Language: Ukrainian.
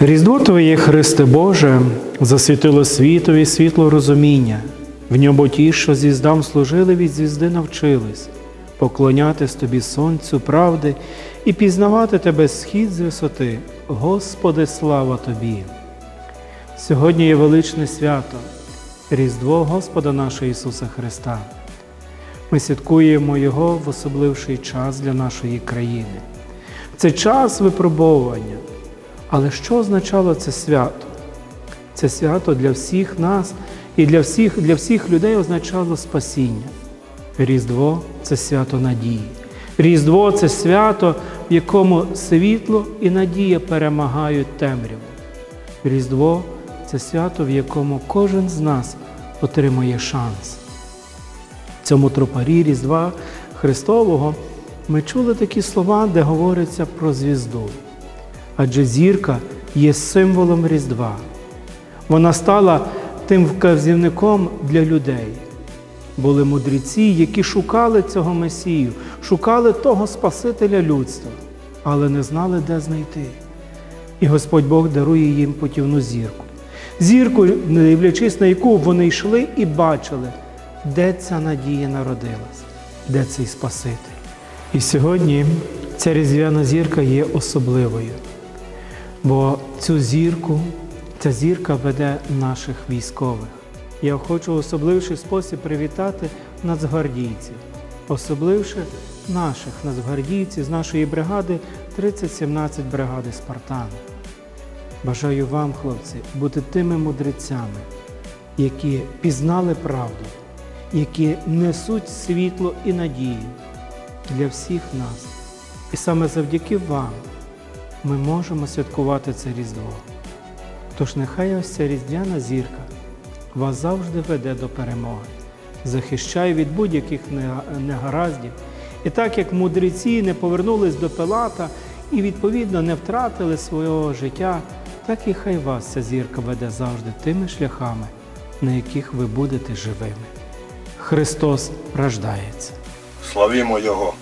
Різдво Твоє, Христе Боже, засвітило світові світло розуміння. В ньому ті, що звіздам служили, від звізди навчились, поклонятись Тобі сонцю правди і пізнавати Тебе схід з висоти. Господи, слава Тобі! Сьогодні є величне свято, Різдво Господа нашого Ісуса Христа. Ми святкуємо Його в особливший час для нашої країни. Це час випробовування. Але що означало це свято? Це свято для всіх нас і для всіх, для всіх людей означало спасіння. Різдво це свято надії. Різдво це свято, в якому світло і надія перемагають темряву. Різдво це свято, в якому кожен з нас отримує шанс. В цьому тропарі Різдва Христового ми чули такі слова, де говориться про звізду. Адже зірка є символом Різдва. Вона стала тим вказівником для людей. Були мудреці, які шукали цього Месію, шукали того Спасителя людства, але не знали, де знайти. І Господь Бог дарує їм путівну зірку. Зірку, не дивлячись на яку вони йшли і бачили, де ця надія народилась, де цей Спаситель. І сьогодні ця різдвяна зірка є особливою, бо цю зірку, ця зірка веде наших військових. Я хочу в особливший спосіб привітати нацгвардійців, особливше наших нацгвардійців з нашої бригади 3017 бригади Спартан. Бажаю вам, хлопці, бути тими мудрецями, які пізнали правду, які несуть світло і надію для всіх нас. І саме завдяки вам ми можемо святкувати це Різдво. Тож нехай ось ця різдвяна зірка вас завжди веде до перемоги, захищає від будь-яких негараздів. І так як мудреці не повернулись до Пилата і, відповідно, не втратили свого життя, так і хай вас ця зірка веде завжди тими шляхами, на яких ви будете живими. Христос рождається. Славімо Його!